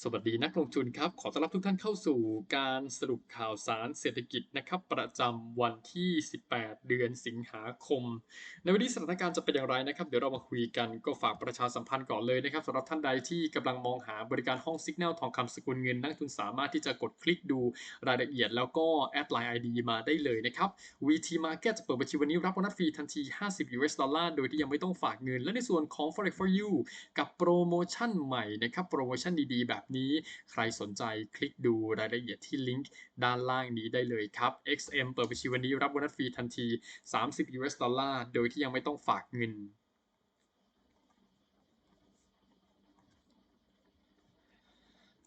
สวัสดีนักลงทุนครับ ขอต้อนรับทุกท่านเข้าสู่การสรุปข่าวสารเศรษฐกิจนะครับ ประจำวันที่ 18 เดือนสิงหาคม ในวันนี้สถานการณ์จะเป็นอย่างไรนะครับ เดี๋ยวเรามาคุยกันก็ฝากประชาสัมพันธ์ก่อนเลยนะครับสำหรับท่านใดที่กำลังมองหาบริการห้องสิกแนลทองคำสกุลเงิน นักทุนสามารถที่จะกดคลิกดูรายละเอียดแล้วก็แอดไลน์ ID มาได้เลยนะครับ VT Market จะเปิดบัญชีวันนี้รับโบนัสฟรีทันที 50 US ดอลลาร์โดยที่ยังไม่ต้องฝากเงิน และในส่วนของ Forex for You กับโปรโมชั่นใหม่นะครับโปรโมชั่นดีๆแบบนี้ ใครสนใจคลิกดูรายละเอียดที่ลิงก์ด้านล่างนี้ได้เลยครับ XM เปิดบัญชีวันนี้รับโบนัสฟรีทันที 30 US ดอลลาร์ โดยที่ยังไม่ต้องฝากเงิน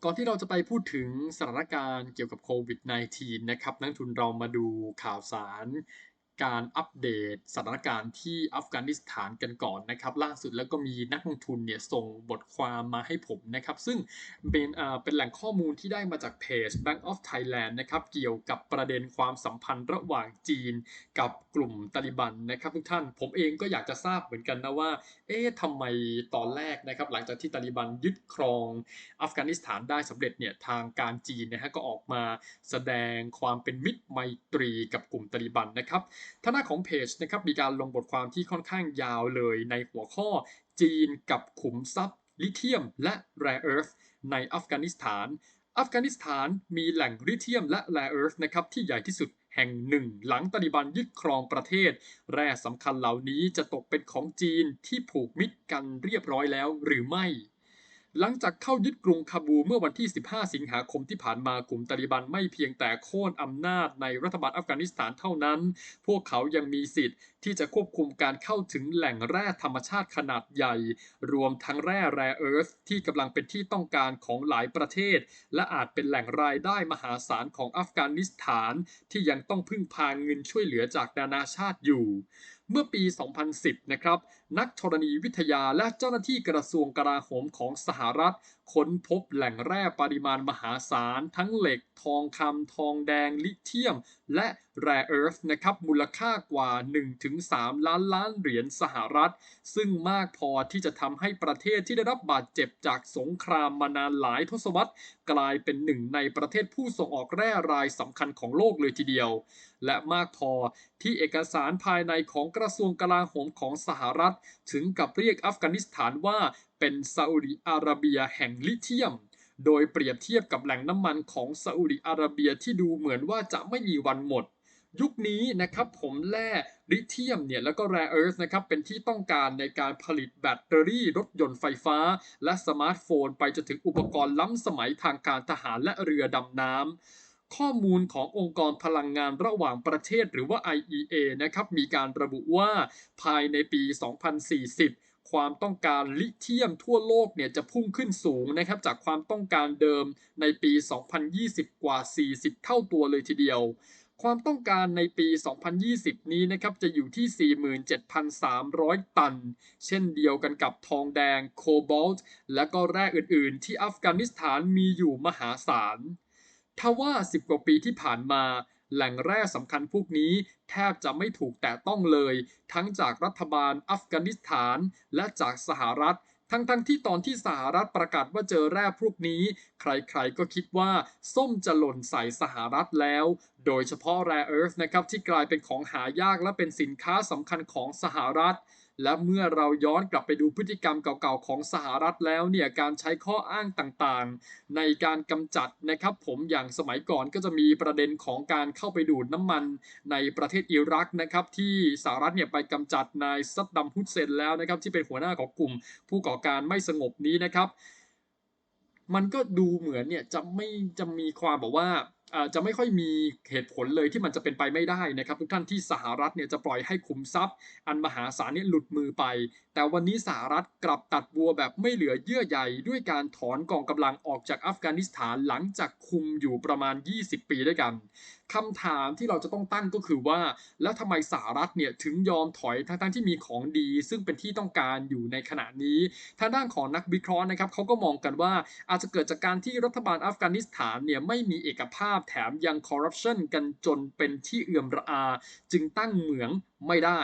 ก่อนที่เราจะไปพูดถึงสถานการณ์เกี่ยวกับโควิด -19 นะครับ นักทุนเรามาดูข่าวสาร การอัปเดตสถานการณ์ที่อัฟกานิสถานกันก่อนนะครับ ล่าสุดแล้วก็มีนักลงทุนเนี่ยส่งบทความมาให้ผมนะครับ ซึ่งเป็นเป็นแหล่งข้อมูลที่ได้มาจากเพจ Bank of Thailand นะครับ เกี่ยวกับประเด็นความสัมพันธ์ระหว่างจีนกับกลุ่มตาลิบันนะครับ ทุกท่านผมเองก็อยากจะทราบเหมือนกันนะว่า เอ๊ะทำไมตอนแรกนะครับ หลังจากที่ตาลิบันยึดครองอัฟกานิสถานได้สำเร็จเนี่ยทางการจีนนะฮะก็ออกมาแสดงความเป็นมิตรไมตรีกับกลุ่มตาลิบันนะครับทางด้านของเพจนะครับมีการลงบทความที่ค่อนข้างยาวเลยในหัวข้อจีนกับขุมทรัพย์ ลิเธียม และแร่เอิร์ธในอัฟกานิสถาน อัฟกานิสถานมีแหล่งลิเธียมและแร่เอิร์ธนะครับที่ใหญ่ที่สุดแห่งหนึ่งหลังตาลิบันยึดครองประเทศ แร่สำคัญเหล่านี้จะตกเป็นของจีนที่ผูกมิตรกันเรียบร้อยแล้วหรือไม่ หลังจากเข้ายึดกรุงคาบูเมื่อวันที่ 15 สิงหาคมที่ผ่านมากลุ่มตาลิบันไม่เพียงแต่โค่นอำนาจในรัฐบาลอัฟกานิสถานเท่านั้น พวกเขายังมีสิทธิ์ที่จะควบคุมการเข้าถึงแหล่งแร่ธรรมชาติขนาดใหญ่ รวมทั้งแร่แร่เอิร์ธที่กำลังเป็นที่ต้องการของหลายประเทศ และอาจเป็นแหล่งรายได้มหาศาลของอัฟกานิสถานที่ยังต้องพึ่งพาเงินช่วยเหลือจากนานาชาติอยู่ เมื่อปี 2010 นะครับ นักธรณีวิทยาและเจ้าหน้าที่กระทรวงกลาโหมของสหรัฐค้นพบแหล่งแร่ปริมาณมหาศาล ทั้งเหล็ก ทองคำทองแดง ลิเธียม และแร่เอิร์ธนะครับ มูลค่ากว่า 1-3 ล้านล้านเหรียญสหรัฐ ซึ่งมากพอที่จะทำให้ประเทศที่ได้รับบาดเจ็บจากสงครามมานานหลายทศวรรษ กลายเป็นหนึ่งในประเทศผู้ส่งออกแร่รายสำคัญของโลกเลยทีเดียว และมากพอที่เอกสารภายในของกระทรวงกลาโหมของสหรัฐ ถึงกับเรียกอัฟกานิสถานว่า เป็นซาอุดิอาระเบียแห่งลิเธียม โดยเปรียบเทียบกับแหล่งน้ำมันของซาอุดิอาระเบียที่ดูเหมือนว่าจะไม่มีวันหมด ยุคนี้นะครับผมแร่ลิเธียมเนี่ยแล้วก็แร่เอิร์ธนะครับเป็นที่ต้องการในการผลิตแบตเตอรี่รถยนต์ไฟฟ้า และสมาร์ทโฟน ไปจนถึงอุปกรณ์ล้ำสมัยทางการทหารและเรือดำน้ำข้อมูลขององค์กรพลังงานระหว่างประเทศหรือว่า IEA นะครับมีการระบุว่าภายในปี 2040 ความต้องการลิเธียมทั่วโลกเนี่ยจะพุ่งขึ้นสูงนะครับจากความต้องการเดิมในปี 2020 กว่า 40 เท่าตัวเลยทีเดียว ความต้องการในปี 2020 นี้นะครับจะอยู่ที่ 47,300 ตัน เช่นเดียวกันกับทองแดง โคบอลต์ และก็แร่อื่นๆ ที่อัฟกานิสถานมีอยู่มหาศาลทว่า 10 กว่าปีที่ผ่านมา แหล่งแร่สำคัญพวกนี้ แทบจะไม่ถูกแตะต้องเลย ทั้งจากรัฐบาลอัฟกานิสถาน และจากสหรัฐ ทั้งๆทที่ตอนที่สหรัฐประกาศว่าเจอแร่พวกนี้ ใครๆก็คิดว่า ส้มจะหล่นใส่สหรัฐแล้ว โดยเฉพาะแร่เอิร์ธนะครับที่กลายเป็นของหายากและเป็นสินค้าสำคัญของสหรัฐ และเมื่อเราย้อนกลับไปดูพฤติกรรมเก่าๆของสหรัฐแล้วเนี่ยการใช้ข้ออ้างต่างๆ ในการกำจัดนะครับผมอย่างสมัยก่อนก็จะมีประเด็นของการเข้าไปดูดน้ำมันในประเทศอิรักนะครับที่สหรัฐเนี่ยไปกำจัดนายซัดดัมฮุสเซนแล้วนะครับที่เป็นหัวหน้าของกลุ่ม ผู้ก่อการไม่สงบนี้นะครับ มันก็ดูเหมือนเนี่ยจะไม่จะมีความบอกว่า จะไม่ค่อยมีเหตุผลเลยที่มันจะเป็นไปไม่ได้นะครับทุกท่านที่สหรัฐเนี่ยจะปล่อยให้ขุมทรัพย์อันมหาศาลนี้หลุดมือไป แต่วันนี้สหรัฐกลับตัดวัวแบบไม่เหลือเยื่อใยด้วยการถอนกองกำลังออกจากอัฟกานิสถานหลังจากคุมอยู่ประมาณ 20 ปีด้วยกันคำถามที่เราจะต้องตั้งก็คือว่า แล้วทำไมสหรัฐเนี่ยถึงยอมถอยทั้งๆที่มีของดี ซึ่งเป็นที่ต้องการอยู่ในขณะนี้ทางด้านของนักวิเคราะห์นะครับเขาก็มองกันว่าอาจจะเกิดจากการที่รัฐบาลอัฟกานิสถานเนี่ยไม่มีเอกภาพแถมยังคอร์รัปชันกันจนเป็นที่เอื่อมระอา จึงตั้งเหมืองไม่ได้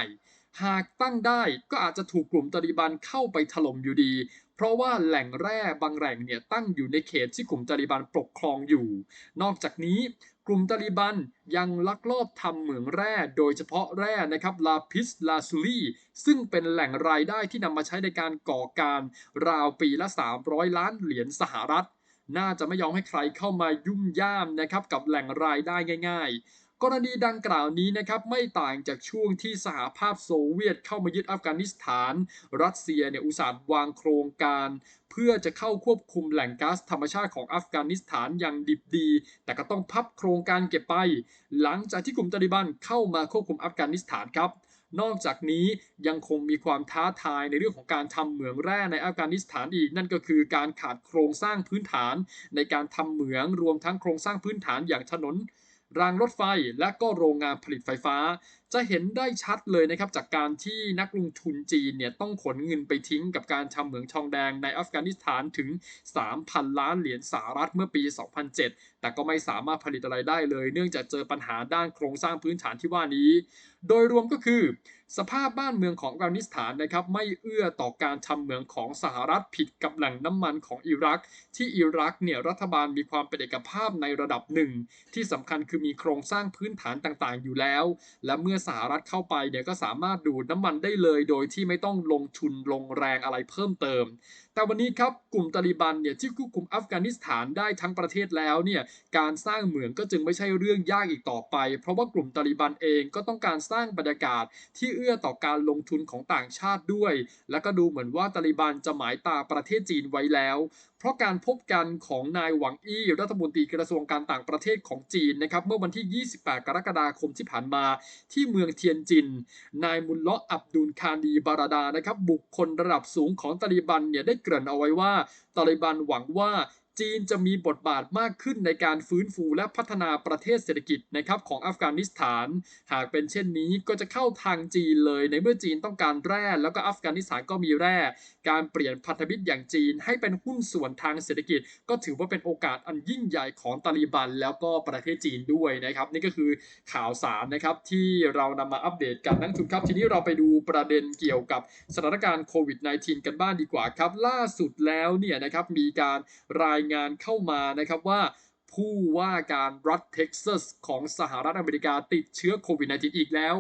หากตั้งได้ก็อาจจะถูกกลุ่มตาลิบันเข้าไปถล่มอยู่ดี เพราะว่าแหล่งแร่บางแหล่งเนี่ยตั้งอยู่ในเขตที่กลุ่มตาลิบันปกครองอยู่ นอกจากนี้กลุ่มตาลิบันยังลักลอบทำเหมืองแร่โดยเฉพาะแร่นะครับลาพิสลาซูลีซึ่งเป็นแหล่งรายได้ที่นำมาใช้ในการก่อการราวปีละ 300 ล้านเหรียญสหรัฐ น่าจะไม่ยอมให้ใครเข้ามายุ่มย่ามนะครับกับแหล่งรายได้ง่าย ๆ กรณีดังกล่าวนี้นะครับไม่ต่างจากช่วงที่สหภาพโซเวียตเข้ามายึดอัฟกานิสถาน รัสเซียเนี่ยอุตส่าห์วางโครงการ เพื่อจะเข้าควบคุมแหล่งก๊าซธรรมชาติของอัฟกานิสถานอย่างดิบดี แต่ก็ต้องพับโครงการเก็บไป หลังจากที่กลุ่มตาลิบันเข้ามาควบคุมอัฟกานิสถานครับนอกจากนี้ยังคงมีความท้าทายในเรื่องของการทำเหมืองแร่ในอัฟกานิสถานอีก นั่นก็คือการขาดโครงสร้างพื้นฐานในการทำเหมืองรวมทั้งโครงสร้างพื้นฐานอย่างถนน รางรถไฟ และก็โรงงานผลิตไฟฟ้า จะเห็นได้ชัดเลยนะครับจากการที่นักลงทุนจีนเนี่ยต้องขนเงินไปทิ้งกับการทำเหมืองทองแดงในอัฟกานิสถานถึง 3,000 ล้านเหรียญสหรัฐเมื่อปี 2007 แต่ก็ไม่สามารถผลิตอะไรได้เลย เนื่องจากเจอปัญหาด้านโครงสร้างพื้นฐานที่ว่านี้ โดยรวมก็คือ สภาพบ้านเมืองของอัฟกานิสถานนะครับไม่เอื้อต่อการทำเหมืองของสหรัฐผิดกับแหล่งน้ำมันของอิรัก ที่อิรักเนี่ยรัฐบาลมีความเป็นเอกภาพในระดับหนึ่งที่สำคัญคือมีโครงสร้างพื้นฐานต่างๆ อยู่แล้ว และเมื่อสหรัฐเข้าไปเนี่ยก็สามารถดูดน้ำมันได้เลย โดยที่ไม่ต้องลงทุนลงแรงอะไรเพิ่มเติมแต่วันนี้ครับกลุ่มตาลิบันเนี่ยที่ควบคุมอัฟกานิสถานได้ทั้งประเทศแล้วเนี่ยการสร้างเหมืองก็จึงไม่ใช่เรื่องยากอีกต่อไป เพราะว่ากลุ่มตาลิบันเองก็ต้องการสร้างบรรยากาศที่เอื้อต่อการลงทุนของต่างชาติด้วย และก็ดูเหมือนว่าตาลิบันจะหมายตาประเทศจีนไว้แล้ว เพราะการพบกันของนายหวังอี้รัฐมนตรีกระทรวงการต่างประเทศของจีนนะครับเมื่อวันที่ 28 กรกฎาคมที่ผ่านมา ที่เมืองเทียนจิน นายมุลเลาะอับดุลคานีบาราดานะครับบุคคลระดับสูงของตาลิบันเนี่ยได้เกริ่นเอาไว้ว่าตาลิบันหวังว่า จีนจะมีบทบาทมากขึ้นในการฟื้นฟูและพัฒนาประเทศเศรษฐกิจนะครับของอัฟกานิสถาน หากเป็นเช่นนี้ก็จะเข้าทางจีนเลย ในเมื่อจีนต้องการแร่ แล้วก็อัฟกานิสถานก็มีแร่ การเปลี่ยนพันธมิตรอย่างจีนให้เป็นหุ้นส่วนทางเศรษฐกิจ ก็ถือว่าเป็นโอกาสอันยิ่งใหญ่ของตาลีบัน แล้วก็ประเทศจีนด้วยนะครับ นี่ก็คือข่าวสารนะครับที่เรานำมาอัปเดตกันนักลงทุนครับ ทีนี้เราไปดูประเด็นเกี่ยวกับสถานการณ์โควิด -19 กันบ้างดีกว่าครับ ล่าสุดแล้วเนี่ยนะครับมีการรายงานเข้ามานะครับว่าผู้ว่าการรัฐเท็กซัสของสหรัฐอเมริกาติดเชื้อโควิด -19 อีกแล้ว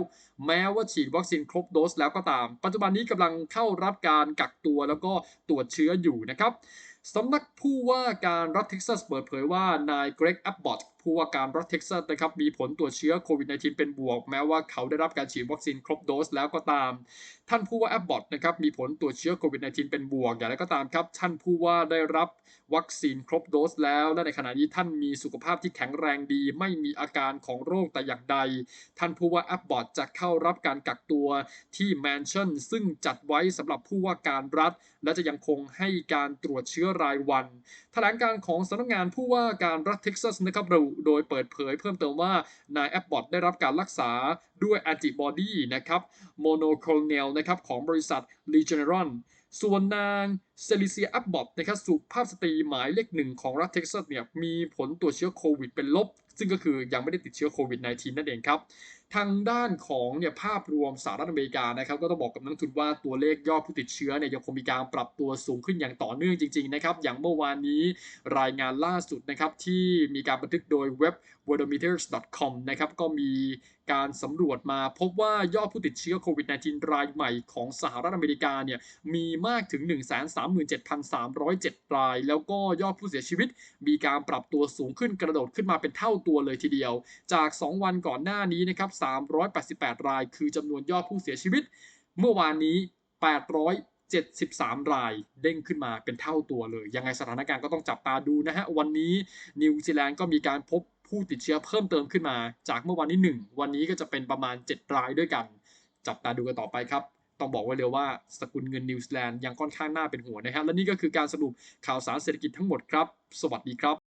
แม้ว่าฉีดวัคซีนครบโดสแล้วก็ตาม ปัจจุบันนี้กำลังเข้ารับการกักตัวแล้วก็ตรวจเชื้ออยู่นะครับสำนักผู้ว่าการรัฐเท็กซัสเปิดเผยว่านายเกรกแอบบอต ผู้ว่าการรัฐเท็กซัสนะครับมีผลตรวจเชื้อโควิด -19 เป็นบวก แม้ว่าเขาได้รับการฉีดวัคซีนครบโดสแล้วก็ตาม ท่านผู้ว่าแอบบอตนะครับมีผลตรวจเชื้อโควิด -19 เป็นบวก อย่างไรก็ตามครับ ท่านผู้ว่าได้รับวัคซีนครบโดสแล้ว และในขณะนี้ท่านมีสุขภาพที่แข็งแรงดี ไม่มีอาการของโรคแต่อย่างใด ท่านผู้ว่าแอบบอตจะเข้ารับการกักตัวที่แมนชั่นซึ่งจัดไว้สำหรับผู้ว่าการรัฐ และจะยังคงให้การตรวจเชื้อรายวัน แถลงการของสำนักงานผู้ว่าการรัฐเท็กซัสนะครับระบุโดยเปิดเผยเพิ่มเติมว่านายแอปบอตได้รับการรักษาด้วยแอนติบอดีนะครับโมโนโคลเนลนะครับของบริษัท Regeneron ส่วนนางเซลิเซียแอบบอตนะครับสุภาพสตรีหมายเลขหนึ่งของรัฐเท็กซัสเนี่ยมีผลตรวจเชื้อโควิดเป็นลบ ซึ่งก็คือยังไม่ได้ติดเชื้อโควิด -19 นั่นเองครับ ทางด้านของเนี่ยภาพรวมสหรัฐอเมริกานะครับ ก็ต้องบอกกับนักทุนว่าตัวเลขยอดผู้ติดเชื้อเนี่ยยังคงมีการปรับตัวสูงขึ้นอย่างต่อเนื่องจริงๆนะครับ อย่างเมื่อวานนี้รายงานล่าสุดนะครับที่มีการบันทึกโดยเว็บ worldometers.com นะครับก็มีการสำรวจมาพบว่ายอดผู้ติดเชื้อโควิด -19 รายใหม่ของสหรัฐอเมริกาเนี่ยมีมากถึง 137,307 ราย แล้วก็ยอดผู้เสียชีวิต มีการปรับตัวสูงขึ้นกระโดดขึ้นมาเป็นเท่าตัวเลยทีเดียว จาก 2 วันก่อนหน้านี้นะครับ 388 ราย คือจำนวนยอดผู้เสียชีวิต เมื่อวานนี้873 รายเด้งขึ้นมาเป็นเท่าตัวเลย ยังไงสถานการณ์ก็ต้องจับตาดูนะฮะ วันนี้นิวซีแลนด์ก็มีการพบ ผู้ติดเชื้อเพิ่มเติมขึ้นมา จากเมื่อวันนี้1วันนี้ก็จะเป็นประมาณ 7 รายด้วยกัน จับตาดูกันต่อไปครับ ต้องบอกไว้เลยว่าสกุลเงินนิวซีแลนด์ยังค่อนข้างน่าเป็นห่วงนะครับและนี่ก็คือการสรุปข่าวสารเศรษฐกิจทั้งหมดครับ สวัสดีครับ